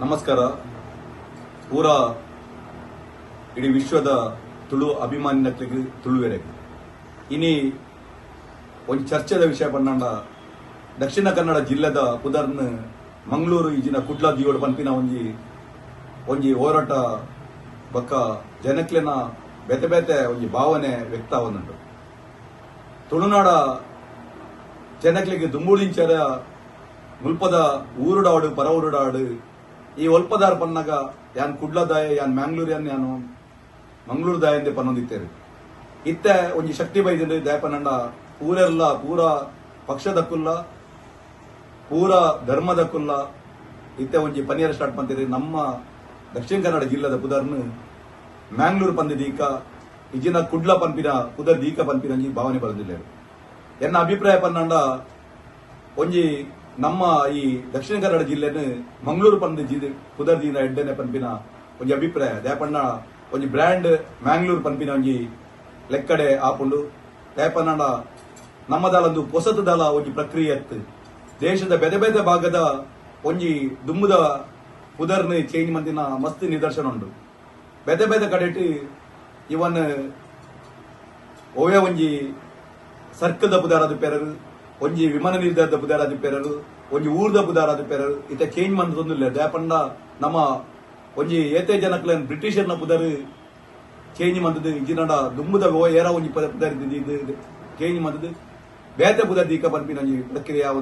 ನಮಸ್ಕಾರ. ಪೂರ ಇಡೀ ವಿಶ್ವದ ತುಳು ಅಭಿಮಾನಿನಕ್ಲಿಗೆ ತುಳುವೆರೆಗೆ ಇನಿ ಒಂದು ಚರ್ಚೆದ ವಿಷಯ ಬಂದ ದಕ್ಷಿಣ ಕನ್ನಡ ಜಿಲ್ಲೆದ ಪುದರ್ನ ಮಂಗಳೂರು ಈಜಿನ ಕುಡ್ಲ ದಿಯೋಡು ಪಂಪಿನ ಒಂಜಿ ಒಂಜಿ ಹೋರಾಟ ಬಕ್ಕ ಜನಕ್ಲೆನ ಬೆತೆ ಬೆತೆ ಒಂಜಿ ಭಾವನೆ ವ್ಯಕ್ತ ಆವನುಂಟು. ತುಳುನಾಡ ಜನಕ್ಲಿಗೆ ದುಂಬುಳಿಂಚರ ಮುಲ್ಪದ ಊರುಡಾಡು ಪರ ಊರುಡಾಡು ಈ ಒಲ್ಪದಾರ್ ಪನ್ನಗ ಯಾನ್ ಕುಡ್ಲದಾಯ, ಯಾನ್ ಮ್ಯಾಂಗ್ಳೂರ್ ಯಾನ್ ಯಾನು ಮಂಗ್ಳೂರ್ ದಾಯ ಎಂದೇ ಪನ್ನೊಂದಿತ್ತೇರಿ. ಇತ್ತೆ ಒಂಜಿ ಶಕ್ತಿ ಬೈದಿಂದ ಪನ್ನಂಡ ಪೂರೆಲ್ಲ, ಪೂರ ಪಕ್ಷದಕ್ಕುಲ್ಲ ಪೂರ ಧರ್ಮದಕ್ಕುಲ್ಲ ಇತ್ತೆ ಒಂಜಿ ಪನಿಯರ್ ಸ್ಟಾರ್ಟ್ ಪಂತೀರಿ, ನಮ್ಮ ದಕ್ಷಿಣ ಕನ್ನಡ ಜಿಲ್ಲೆದ ಪುದರ್ನು ಮ್ಯಾಂಗ್ಳೂರ್ ಪಂದಿದೀಕ ಇಜಿನ ಕುಡ್ಲ ಪಂಪಿನ ಪುದರ್ ದೀಕ ಒಂಜಿ ಭಾವನೆ ಬರೆದಿಲ್ಲ ಎನ್ನ ಅಭಿಪ್ರಾಯ ಪನ್ನಂಡ ಒಂಜಿ ನಮ್ಮ ಈ ದಕ್ಷಿಣ ಕನ್ನಡ ಜಿಲ್ಲೆನ ಮಂಗಳೂರು ಪಂದ್ ಜಿಲ್ಲೆ ಕುದರ್ದಿನ ಎಡ್ಡೆನೆ ಪನ್ಪಿನ ಒಂಜಿ ಅಭಿಪ್ರಾಯ. ದ್ಯಾಪಣ್ಣ ಒಂಜಿ ಬ್ರ್ಯಾಂಡ್ ಮ್ಯಾಂಗ್ಳೂರ್ ಪನ್ಪಿನ ಒಂಜಿ ಲೆಕ್ಕಡೆ ಆಪುಂಡು ದ್ಯಾಪಣ್ಣ ನಮ್ಮದಾಲೊಂದು ಹೊಸತು ಒಂಜಿ ಪ್ರಕ್ರಿಯೆ ದೇಶದ ಬೆದೆ ಬೆದೆ ಭಾಗದ ಒಂಜಿ ದುಮ್ಮದ ಪುದರ್ನ ಚೇಂಜ್ ಮಂದಿನ ಮಸ್ತ್ ನಿದರ್ಶನ ಉಂಡು ಬೆದೆ ಬೆದೆ ಕಡೆಟ್ ಇವನ್ ಓವೆ ಒಂಜಿ ಸರ್ಕದ ಪುದಾರದ ಪೆರರು ಒಂಜಿ ವಿಮಾನ ನಿಲ್ದಾರದ ಪುದಾರದ ಪೆರರು, ಒಂಜಿ ಊರ್ದ ಪುದಾರದ ಪೆರರು, ಇತ ಚೇಂಜ್ ಮಂದೊಂದಿಲ್ಲ ದಯಪಂಡ ನಮ್ಮ ಒಂಜಿ ಏತೆ ಜನಕ್ಲೆನ್ ಬ್ರಿಟಿಷರ್ನ ಪುದರ್ ಚೇಂಜ್ ಮಂದದು, ಇಜಿನಡ ದುಂಬುದ ಏರ ಒಂಜಿ ಪುದರ್ ಚೇಂಜ್ ಮಂದದು. ಬೇತೆ ಬುದರ್ ದೀಕ ಬರ್ಪಿನ ಪ್ರಕ್ರಿಯೆ